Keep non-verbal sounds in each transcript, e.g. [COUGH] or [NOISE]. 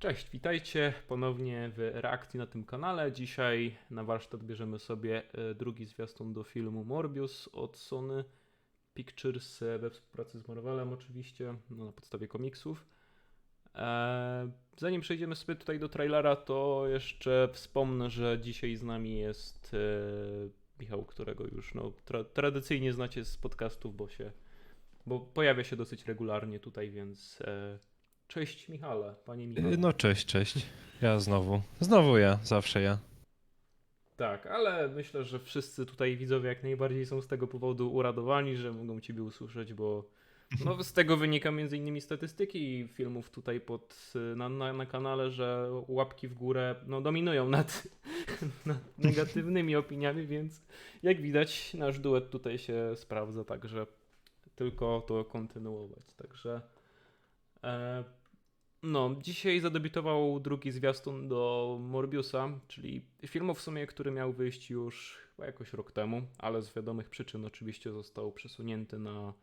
Cześć, witajcie ponownie w reakcji na tym kanale. Dzisiaj na warsztat bierzemy sobie e, drugi zwiastun do filmu Morbius od Sony Pictures e, we współpracy z Marvelem oczywiście, no, na podstawie komiksów. E, Zanim przejdziemy sobie tutaj do trailera, to jeszcze wspomnę, że dzisiaj z nami jest Michał, którego już no, tra tradycyjnie znacie z podcastów, bo się bo pojawia się dosyć regularnie tutaj, więc cześć Michale, panie Michale. Y, No cześć, cześć. Ja znowu. Znowu ja, zawsze ja. Tak, ale myślę, że wszyscy tutaj widzowie jak najbardziej są z tego powodu uradowani, że mogą Ciebie usłyszeć, bo no, z tego wynika między innymi statystyki filmów tutaj pod, na, na, na kanale, że łapki w górę no, dominują nad, [LAUGHS] nad negatywnymi opiniami, więc jak widać nasz duet tutaj się sprawdza, także tylko to kontynuować. Także e, no, dzisiaj zadebiutował drugi zwiastun do Morbiusa, czyli filmu w sumie, który miał wyjść już chyba jakoś rok temu, ale z wiadomych przyczyn oczywiście został przesunięty na.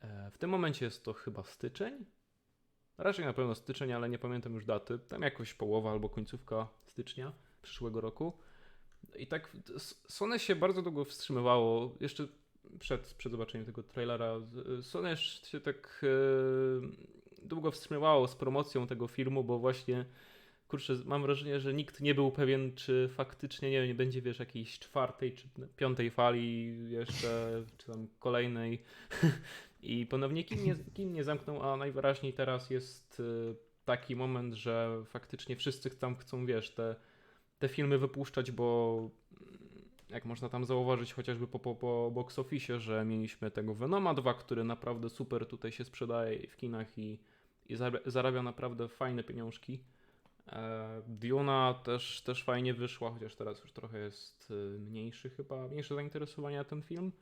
E, w tym momencie jest to chyba styczeń. Raczej na pewno styczeń, ale nie pamiętam już daty. Tam jakoś połowa albo końcówka stycznia przyszłego roku. I tak Sony się bardzo długo wstrzymywało. Jeszcze przed, przed zobaczeniem tego trailera. Sony się tak e, długo wstrzymywało z promocją tego filmu, bo właśnie kurczę, mam wrażenie, że nikt nie był pewien, czy faktycznie, nie wiem, nie będzie, wiesz, jakiejś czwartej czy piątej fali jeszcze, [LAUGHS] czy tam kolejnej. [LAUGHS] I ponownie kim nie, kim nie zamknął, a najwyraźniej teraz jest y, taki moment, że faktycznie wszyscy tam chcą, wiesz, te, te filmy wypuszczać, bo jak można tam zauważyć chociażby po, po, po box office, że mieliśmy tego Venoma 2, który naprawdę super tutaj się sprzedaje w kinach i, i zarabia, naprawdę fajne pieniążki. E, Duna też, też fajnie wyszła, chociaż teraz już trochę jest y, mniejszy chyba, mniejsze zainteresowanie ten film,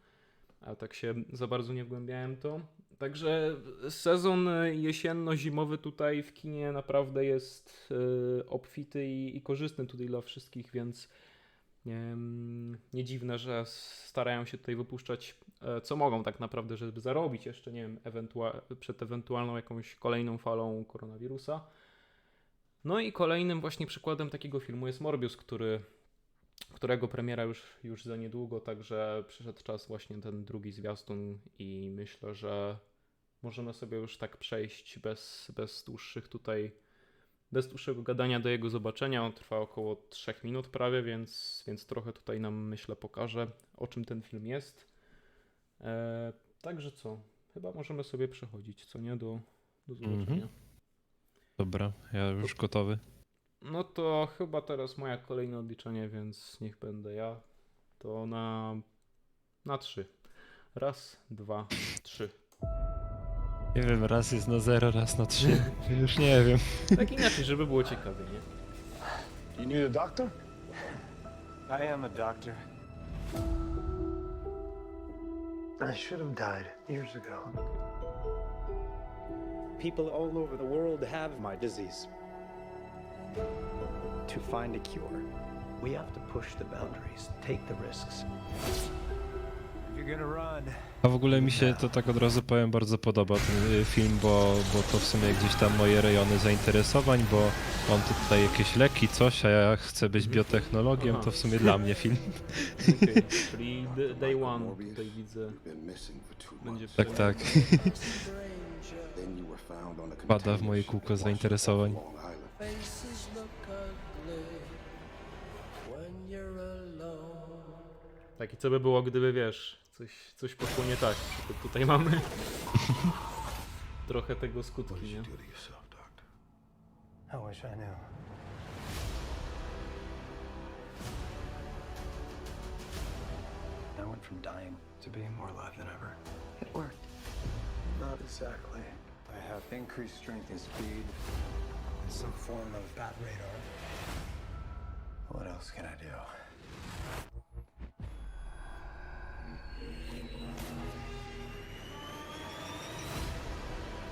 ale tak się za bardzo nie wgłębiałem to. Także sezon y, jesienno-zimowy tutaj w kinie naprawdę jest y, obfity i, i korzystny tutaj dla wszystkich, więc nie, nie dziwne, że starają się tutaj wypuszczać e, co mogą tak naprawdę, żeby zarobić jeszcze, nie wiem, ewentua- przed ewentualną jakąś kolejną falą koronawirusa. No i kolejnym właśnie przykładem takiego filmu jest Morbius, który, którego premiera już, już za niedługo, także przyszedł czas właśnie ten drugi zwiastun i myślę, że możemy sobie już tak przejść bez, bez dłuższych tutaj, bez dłuższego gadania do jego zobaczenia. On trwa około 3 minut prawie, więc, więc trochę tutaj nam myślę pokaże, o czym ten film jest. E, także co? Chyba możemy sobie przechodzić, co nie, do, do zobaczenia. Mhm. Dobra, ja już gotowy. No to chyba teraz moja kolejne odliczenie, więc niech będę ja. To na, na trzy. Raz, dwa, trzy. Nie wiem, raz jest na zero, raz na trzy. [LAUGHS] Już nie wiem. Tak inaczej, żeby było ciekawie, nie? You need a doctor? I am a doctor. I should have died years ago. People all over the world have my disease. To find a cure, We have to push the boundaries, take the risks. A w ogóle mi się to tak od razu powiem bardzo podoba ten y, film, bo, bo to w sumie gdzieś tam moje rejony zainteresowań, bo mam tu tutaj jakieś leki, coś, a ja chcę być biotechnologiem, Aha. to w sumie dla mnie film. [LAUGHS] Czyli d- day one tutaj widzę. Będzie. Tak, tak. Then you were found on a Wpada w moje kółko zainteresowań. Faces look ugly when you're alone. Tak, i co by było, gdyby wiesz, coś, coś poszło nie tak. To tutaj mamy trochę tego skutki, nie? wish knew. I went from dying to being more alive than ever. It worked. Not exactly. I have increased strength and speed, and some form of bat radar. What else can I do?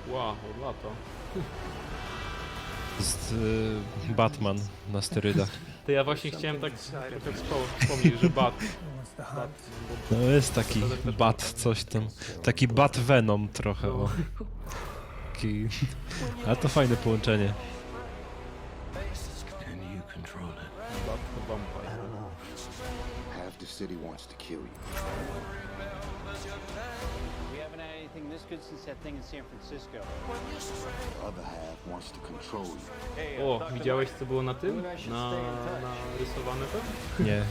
Wow, od lata. Z y, Batman na sterydach. [LAUGHS] To ja właśnie chciałem tak trochę wspo- wspomnieć, że Bat. The? No jest taki bat, coś tam. Taki bat Venom trochę, o. Taki... [LAUGHS] Ale to fajne połączenie. Bat Vampire. Half the city wants to kill you. We haven't had anything this good since that thing in San Francisco. The other half wants to control you. O, widziałeś co było na tym? Na, na rysowane to? Nie,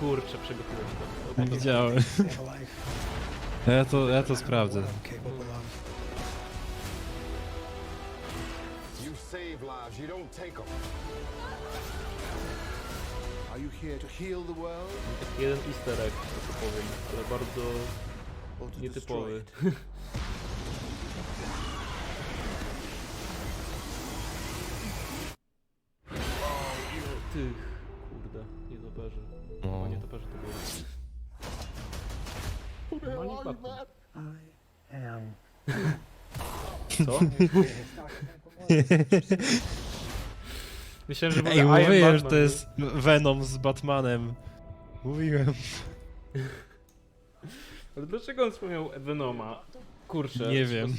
Kurczę, przygotuję się do tego. widziałem. Ja to, ja to sprawdzę. You save lives, you don't take them. Taki jeden easter egg, że tak powiem, ale bardzo to nietypowy. it? Tych, kurde, nie toperzy. No. No. nie toperzy to było. Normalnie. Co? Myślałem, że w ogóle Ej, I am mówiłem, że Batman to jest Venom z Batmanem. Mówiłem. [LAUGHS] Ale dlaczego on wspomniał Venoma? Kurczę, Nie trzeba wiem.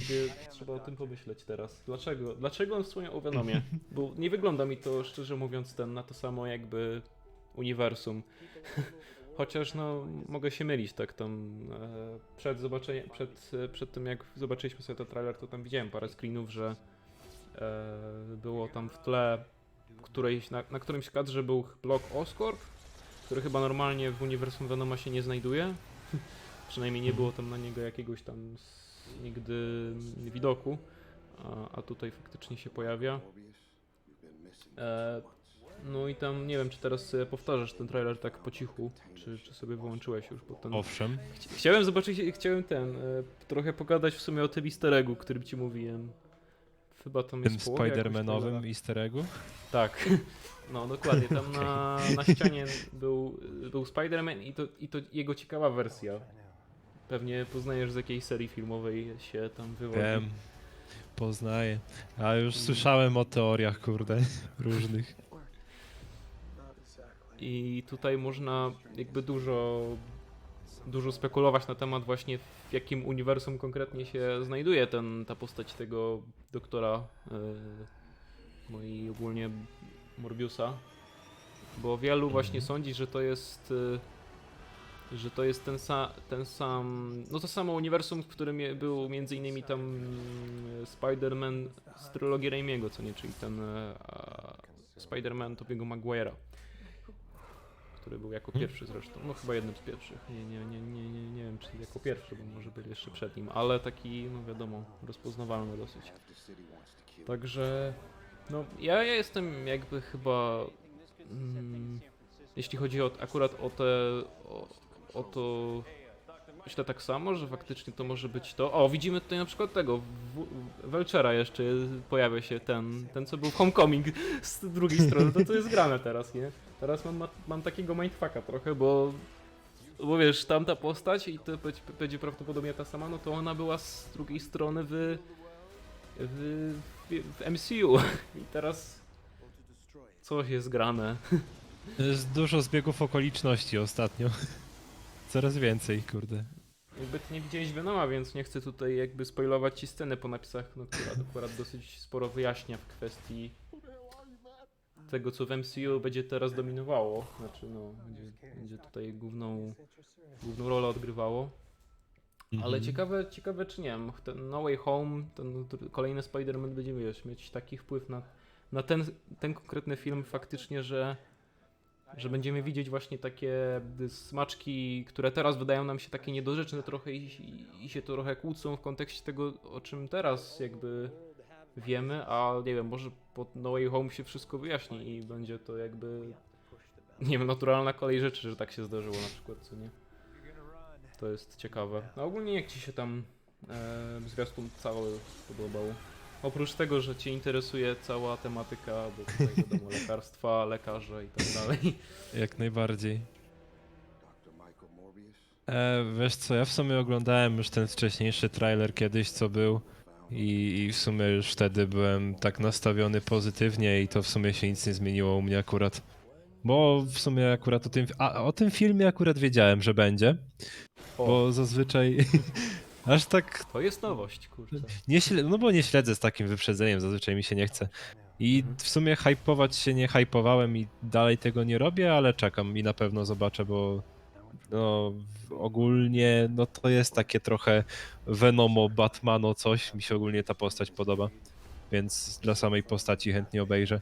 Trzeba o tym pomyśleć teraz. Dlaczego? Dlaczego on wspomniał o Venomie? Bo nie wygląda mi to, szczerze mówiąc, ten na to samo jakby uniwersum. [LAUGHS] Chociaż no, mogę się mylić, tak tam e, przed zobaczeniem, przed, e, przed tym jak zobaczyliśmy sobie ten trailer, to tam widziałem parę screenów, że e, było tam w tle którejś, na, na którymś kadrze był blok Oscorp, który chyba normalnie w uniwersum Venoma się nie znajduje. [LAUGHS] Przynajmniej nie było tam na niego jakiegoś tam nigdy widoku, a, a tutaj faktycznie się pojawia. E, no i tam nie wiem, czy teraz powtarzasz ten trailer tak po cichu, czy, czy sobie wyłączyłeś już, bo ten... Owszem. Chci- Chciałem zobaczyć, chciałem ten, e, trochę pogadać w sumie o tym easter eggu, którym ci mówiłem. Chyba tam Tym jest połowa jakoś Spider-Manowym easter eggu. Tak. [LAUGHS] No dokładnie, tam na, na ścianie był, był Spider-Man i to, i to jego ciekawa wersja. Pewnie poznajesz z jakiej serii filmowej się tam wywodzi. Wiem. Poznaję. A już słyszałem o teoriach, kurde, [LAUGHS] różnych. I tutaj można jakby dużo, dużo spekulować na temat właśnie w jakim uniwersum konkretnie się znajduje ten, ta postać tego doktora, yy, no i ogólnie Morbiusa. Bo wielu właśnie sądzi, że to jest yy, że to jest ten, sa, ten sam, no to samo uniwersum, w którym był między innymi tam mm, Spider-Man z trylogii Raimiego, co nie, czyli ten e, Spider-Man Tobiego Maguire'a który był jako pierwszy zresztą, no chyba jednym z pierwszych, nie, nie, nie, nie, nie, nie wiem czy jako pierwszy, bo może był jeszcze przed nim, ale taki, no wiadomo, rozpoznawalny dosyć. Także, no ja, ja jestem jakby chyba, mm, jeśli chodzi o, akurat o te, o, o to, myślę tak samo, że faktycznie to może być to. O, widzimy tutaj na przykład tego, w, Welchera jeszcze pojawia się ten, ten co był Homecoming z drugiej strony, to co jest grane teraz, nie? Teraz mam, mam takiego mindfucka trochę, bo bo wiesz, tamta postać i to będzie prawdopodobnie ta sama, no to ona była z drugiej strony w, w, w MCU i teraz coś jest grane. Jest dużo zbiegów okoliczności ostatnio. Coraz więcej, kurde. Jakby ty nie widziałeś Venoma, więc nie chcę tutaj jakby spoilować ci scenę po napisach, no która [LAUGHS] akurat dosyć sporo wyjaśnia w kwestii tego, co w MCU będzie teraz dominowało. Znaczy, no, będzie, będzie tutaj główną, główną rolę odgrywało. Ale Mhm. ciekawe, ciekawe czy nie wiem, ten No Way Home, ten kolejny Spider-Man będzie wiesz, mieć taki wpływ na, na ten, ten konkretny film faktycznie, że, że będziemy widzieć właśnie takie smaczki, które teraz wydają nam się takie niedorzeczne trochę i, i, się trochę kłócą w kontekście tego, o czym teraz jakby wiemy, a nie wiem, może pod No Way Home się wszystko wyjaśni i będzie to jakby, nie wiem, naturalna kolej rzeczy, że tak się zdarzyło na przykład, co nie? To jest ciekawe. No ogólnie jak ci się tam e, zwiastun cały podobał? Oprócz tego, że cię interesuje cała tematyka, bo tutaj wiadomo lekarstwa, lekarze i tak dalej. Jak najbardziej. E, wiesz co, ja w sumie oglądałem już ten wcześniejszy trailer kiedyś, co był. I, I w sumie już wtedy byłem tak nastawiony pozytywnie i to w sumie się nic nie zmieniło u mnie akurat. Bo w sumie akurat o tym, a, o tym filmie akurat wiedziałem, że będzie, O, bo zazwyczaj aż tak to jest nowość, kurczę. nie śledzę, no bo nie śledzę z takim wyprzedzeniem, zazwyczaj mi się nie chce. I Mhm. w sumie hypować się nie hypowałem i dalej tego nie robię, ale czekam i na pewno zobaczę, bo no ogólnie no to jest takie trochę Venomo, Batmano coś, mi się ogólnie ta postać podoba, więc dla samej postaci chętnie obejrzę.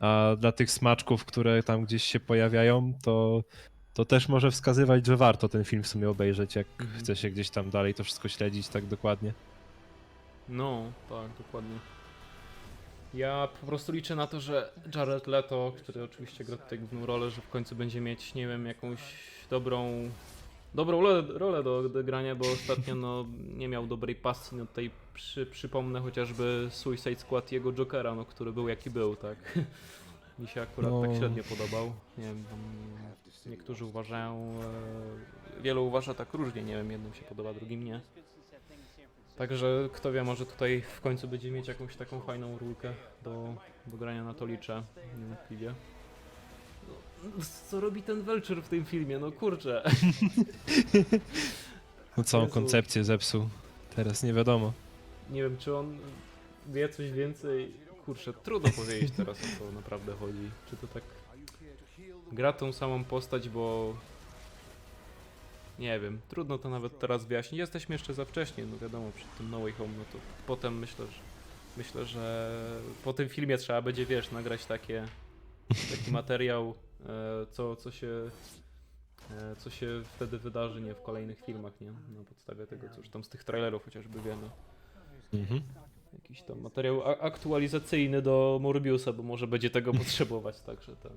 A dla tych smaczków, które tam gdzieś się pojawiają, to, to też może wskazywać, że warto ten film w sumie obejrzeć, jak Mhm. chce się gdzieś tam dalej to wszystko śledzić tak dokładnie. No, tak, dokładnie. Ja po prostu liczę na to, że Jared Leto, który oczywiście gra tutaj główną rolę, że w końcu będzie mieć, nie wiem, jakąś dobrą dobrą rolę, rolę do odegrania, bo ostatnio no, nie miał dobrej pasji. No tutaj przy, przypomnę chociażby Suicide Squad i jego Jokera, no, który był jaki był, tak. Mi się akurat No. tak średnio podobał. Nie wiem, tam niektórzy uważają, e, wielu uważa tak różnie, nie wiem, jednym się podoba, drugim nie. Także kto wie, może tutaj w końcu będzie mieć jakąś taką fajną rulkę do, do grania na to liczę, niewątpliwie. No, co robi ten Welcher w tym filmie? No kurczę. [LAUGHS] No całą Jezu. koncepcję zepsuł. Teraz nie wiadomo. Nie wiem, czy on wie coś więcej. Kurczę, trudno powiedzieć teraz o co naprawdę chodzi. Czy to tak gra tą samą postać, bo nie wiem, trudno to nawet teraz wyjaśnić. Jesteśmy jeszcze za wcześnie, no wiadomo, przed tym No Way Home, no to potem myślę, że myślę, że po tym filmie trzeba będzie, wiesz, nagrać takie taki materiał, e, co, co się e, co się wtedy wydarzy, nie, w kolejnych filmach, nie, na podstawie tego, co już tam z tych trailerów chociażby wiemy Mhm. Jakiś tam materiał aktualizacyjny do Morbiusa, bo może będzie tego [LAUGHS] potrzebować, także ten.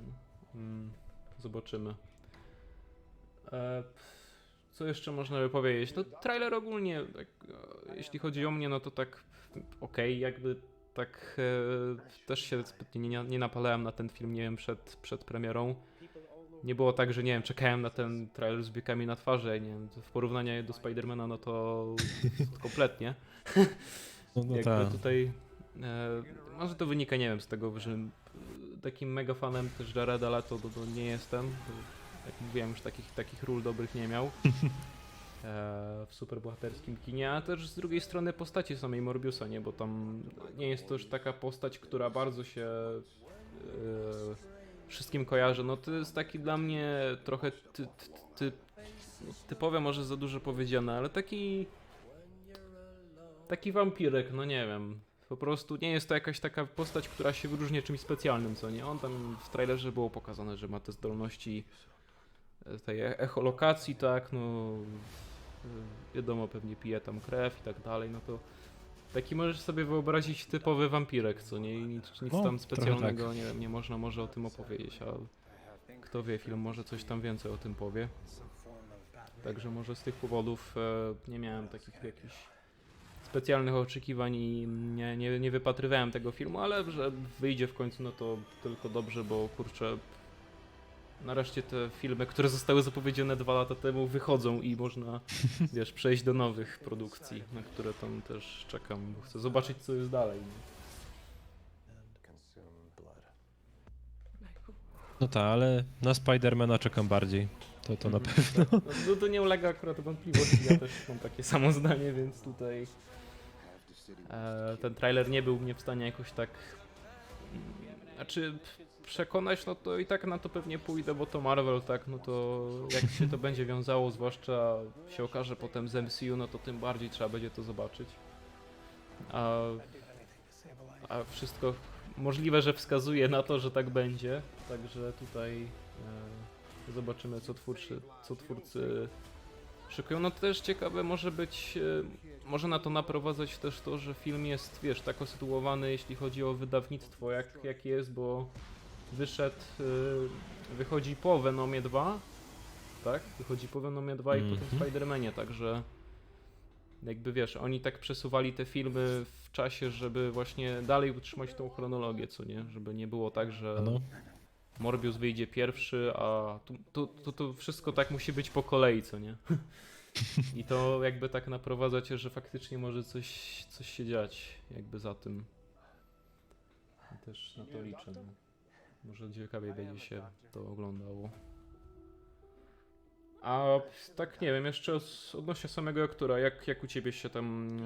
Mm, zobaczymy. E, co jeszcze można by powiedzieć? No trailer ogólnie, tak, jeśli chodzi o mnie, no to tak okej, jakby tak e, też się zbytnio nie, nie napalałem na ten film, nie wiem, przed, przed premierą. Nie było tak, że nie wiem, czekałem na ten trailer z biegami na twarzy, nie wiem, w porównaniu do Spidermana, no to kompletnie. [LAUGHS] No, no Jakby tak. tutaj. E, może to wynika, nie wiem, z tego, że takim mega fanem też Jareda Leto to, to nie jestem. Bo, jak mówiłem, już takich, takich ról dobrych nie miał. [LAUGHS] E, w superbohaterskim kinie, a też z drugiej strony postaci samej Morbiusa, nie? Bo tam nie jest to już taka postać, która bardzo się e, wszystkim kojarzy. No to jest taki dla mnie trochę ty, ty, ty, typowe, może za dużo powiedziane, ale taki taki wampirek, no nie wiem. Po prostu nie jest to jakaś taka postać, która się wyróżnia czymś specjalnym, co nie? On tam w trailerze było pokazane, że ma te zdolności e, tej e- echolokacji, tak, no e, wiadomo, pewnie pije tam krew i tak dalej, no to taki możesz sobie wyobrazić typowy wampirek, co nie? I nic, nic No, tam specjalnego, tak. nie wiem, nie można może o tym opowiedzieć, a kto wie, film może coś tam więcej o tym powie. Także może z tych powodów e, nie miałem takich jakichś specjalnych oczekiwań i nie, nie, nie wypatrywałem tego filmu, ale że wyjdzie w końcu, no to tylko dobrze, bo kurczę, nareszcie te filmy, które zostały zapowiedziane dwa lata temu wychodzą i można, [LAUGHS] wiesz, przejść do nowych produkcji, na które tam też czekam, bo chcę zobaczyć, co jest dalej. No tak, ale na Spidermana czekam bardziej. To, to na pewno. No, no to nie ulega akurat wątpliwości, ja też mam takie samo zdanie, więc tutaj e, ten trailer nie był mnie w stanie jakoś tak znaczy przekonać, no to i tak na to pewnie pójdę, bo to Marvel, tak, no to jak się to będzie wiązało, zwłaszcza się okaże potem z MCU, no to tym bardziej trzeba będzie to zobaczyć. A, a wszystko możliwe, że wskazuje na to, że tak będzie, także tutaj e, zobaczymy, co twórcy, co twórcy szykują. No to też ciekawe może być, e, może na to naprowadzać też to, że film jest, wiesz, tak usytuowany, jeśli chodzi o wydawnictwo, jak, jak jest, bo wyszedł, e, wychodzi po Venomie 2, tak? Wychodzi po Venomie 2 i po tym Mhm. Spider-Manie, także jakby wiesz, oni tak przesuwali te filmy w czasie, żeby właśnie dalej utrzymać tą chronologię, co nie? Żeby nie było tak, że No. Morbius wyjdzie pierwszy, a tu, tu, tu, tu wszystko tak musi być po kolei, co nie? I to jakby tak naprowadza cię, że faktycznie może coś, coś się dziać jakby za tym. I też na to liczę. No. Może ciekawiej będzie się to oglądało. A tak nie wiem, jeszcze odnośnie samego aktora, jak, jak u ciebie się tam,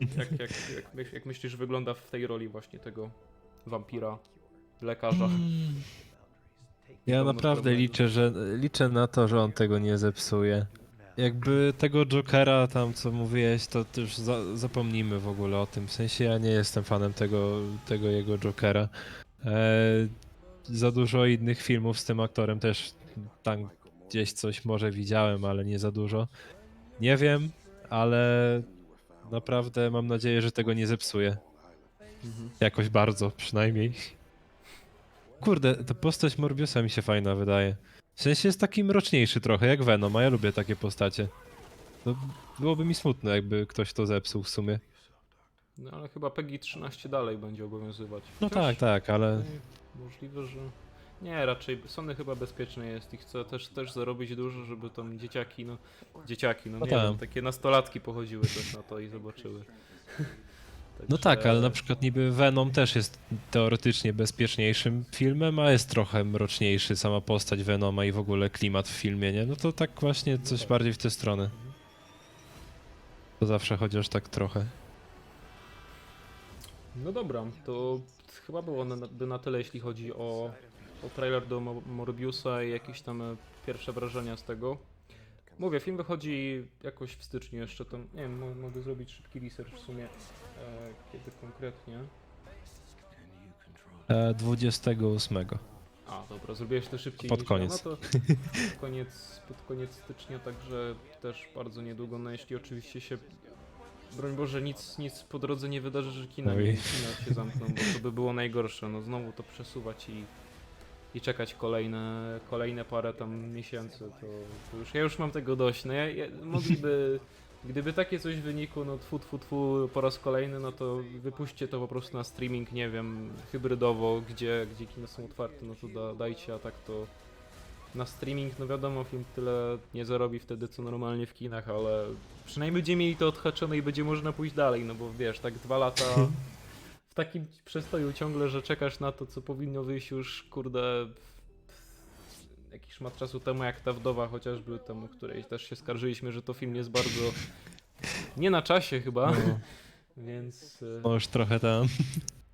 e, jak, jak, jak, jak myślisz wygląda w tej roli właśnie tego wampira, lekarza. [CLEARS THROAT] Ja naprawdę liczę, że liczę na to, że on tego nie zepsuje. Jakby tego Jokera tam co mówiłeś, to już za, zapomnijmy w ogóle o tym. W sensie ja nie jestem fanem tego, tego jego Jokera. E, za dużo innych filmów z tym aktorem też tam gdzieś coś może widziałem, ale nie za dużo. Nie wiem, ale naprawdę mam nadzieję, że tego nie zepsuje. Mhm. Jakoś bardzo przynajmniej. Kurde, ta postać Morbiusa mi się fajna wydaje. W sensie jest taki mroczniejszy trochę, jak Venom, a ja lubię takie postacie. To byłoby mi smutno, jakby ktoś to zepsuł w sumie. No ale chyba PEGI 13 dalej będzie obowiązywać. No Chociaż tak, tak, ale Możliwe, że... Nie, raczej Sony chyba bezpieczne jest i chce też, też zarobić dużo, żeby tam dzieciaki, no... Dzieciaki, no No nie tak. wiem, takie nastolatki pochodziły też na to i zobaczyły. [LAUGHS] no Także- tak, ale na przykład niby Venom też jest teoretycznie bezpieczniejszym filmem, a jest trochę mroczniejszy sama postać Venoma i w ogóle klimat w filmie, nie? No to tak właśnie coś bardziej w tę stronę. To zawsze chociaż tak trochę. No dobra, to chyba było na, na tyle, jeśli chodzi o, o trailer do Mo- Morbiusa i jakieś tam e, pierwsze wrażenia z tego. Mówię, film wychodzi jakoś w styczniu jeszcze, to nie wiem, mo- mogę zrobić szybki research w sumie, e, kiedy konkretnie. E, 28. A, dobra, zrobiłeś to szybciej Pod niż koniec. Ja. No to pod koniec, pod koniec stycznia, także też bardzo niedługo, no jeśli oczywiście się broń Boże, nic, nic po drodze nie wydarzy, że kina, Oj. nie, kina się zamkną, bo to by było najgorsze, no znowu to przesuwać i, i czekać kolejne, kolejne parę tam miesięcy, to, to już, ja już mam tego dość, no ja, ja, mogliby, [LAUGHS] gdyby takie coś wynikło, no tfu, tfu, tfu po raz kolejny, no to wypuśćcie to po prostu na streaming, nie wiem, hybrydowo, gdzie, gdzie kina są otwarte, no to da, dajcie, a tak to na streaming, no wiadomo, film tyle nie zarobi wtedy, co normalnie w kinach, ale przynajmniej będziemy mieli to odhaczone i będzie można pójść dalej, no bo wiesz, tak dwa lata [LAUGHS] takim przestoju ciągle, że czekasz na to, co powinno wyjść już, kurde, jakiś szmat czasu temu, jak ta wdowa chociażby, temu, której też się skarżyliśmy, że to film jest bardzo nie na czasie chyba, No, [LAUGHS] więc... e, no już trochę tam.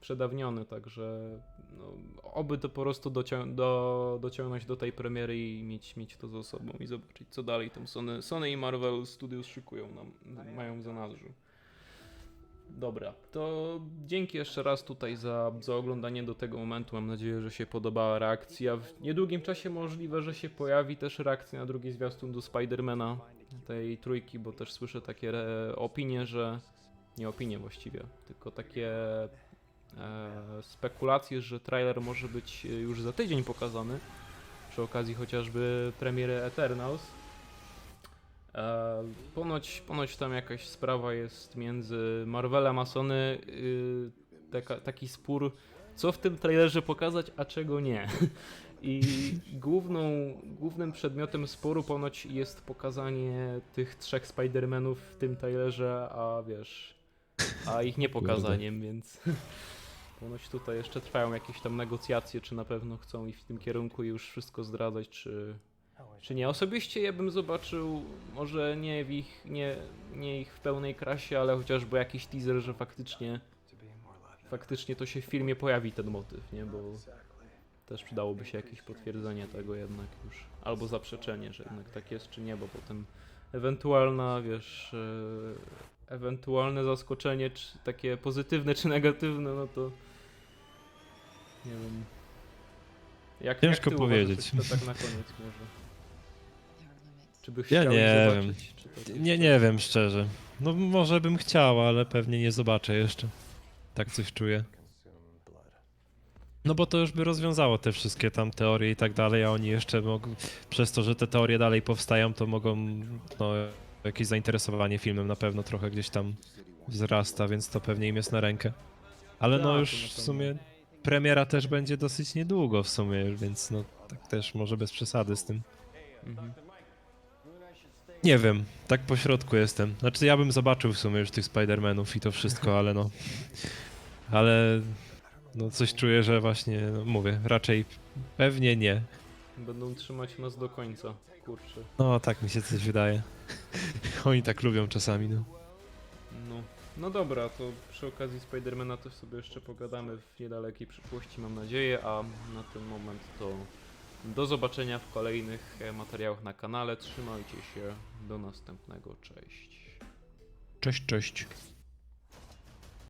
przedawniony, także no, oby to po prostu docią- do, dociągnąć do tej premiery i mieć, mieć to za sobą i zobaczyć co dalej tam Sony, Sony i Marvel Studios szykują nam, mają w zanadrzu. Dobra, to dzięki jeszcze raz tutaj za, za oglądanie do tego momentu. Mam nadzieję, że się podobała reakcja. W niedługim czasie możliwe, że się pojawi też reakcja na drugi zwiastun do Spidermana, tej trójki, bo też słyszę takie opinie, że nie opinie właściwie, tylko takie e, spekulacje, że trailer może być już za tydzień pokazany, przy okazji chociażby premiery Eternals. E, ponoć, ponoć tam jakaś sprawa jest między Marvelem a Sony, y, taka, taki spór, co w tym trailerze pokazać, a czego nie. I główną, głównym przedmiotem sporu ponoć jest pokazanie tych trzech Spider-Manów w tym trailerze, a wiesz, a ich nie pokazaniem, więc [LAUGHS] ponoć tutaj jeszcze trwają jakieś tam negocjacje, czy na pewno chcą iść w tym kierunku i już wszystko zdradzać, czy, czy nie. Osobiście ja bym zobaczył, może nie w ich, nie, nie ich w pełnej krasie, ale chociażby jakiś teaser, że faktycznie, faktycznie to się w filmie pojawi ten motyw, nie, bo też przydałoby się jakieś potwierdzenie tego jednak już, albo zaprzeczenie, że jednak tak jest, czy nie, bo potem ewentualna, wiesz, e, ewentualne zaskoczenie, czy takie pozytywne, czy negatywne, no to nie wiem. Jak, Ciężko jak ty uważasz, powiedzieć. To tak na koniec może. Czy byś Ja chciał ich nie zobaczyć? Czy to Nie, nie wiem szczerze. No może bym chciał, ale pewnie nie zobaczę jeszcze. Tak coś czuję. No bo to już by rozwiązało te wszystkie tam teorie i tak dalej, a oni jeszcze mogą, przez to, że te teorie dalej powstają, to mogą, no jakieś zainteresowanie filmem na pewno trochę gdzieś tam wzrasta, więc to pewnie im jest na rękę. Ale Tak, no to już w pewno. sumie premiera też będzie dosyć niedługo w sumie, więc no tak też może bez przesady z tym. Mhm. Nie wiem, tak po środku jestem. Znaczy ja bym zobaczył w sumie już tych Spider-Manów i to wszystko, ale no. Ale no coś czuję, że właśnie, no mówię, raczej pewnie nie. Będą trzymać nas do końca, kurczę. No tak mi się coś wydaje. [LAUGHS] Oni tak lubią czasami, no. No. No dobra, to przy okazji Spidermana też sobie jeszcze pogadamy w niedalekiej przyszłości, mam nadzieję, a na ten moment to do zobaczenia w kolejnych e, materiałach na kanale. Trzymajcie się, do następnego, cześć. Cześć, cześć.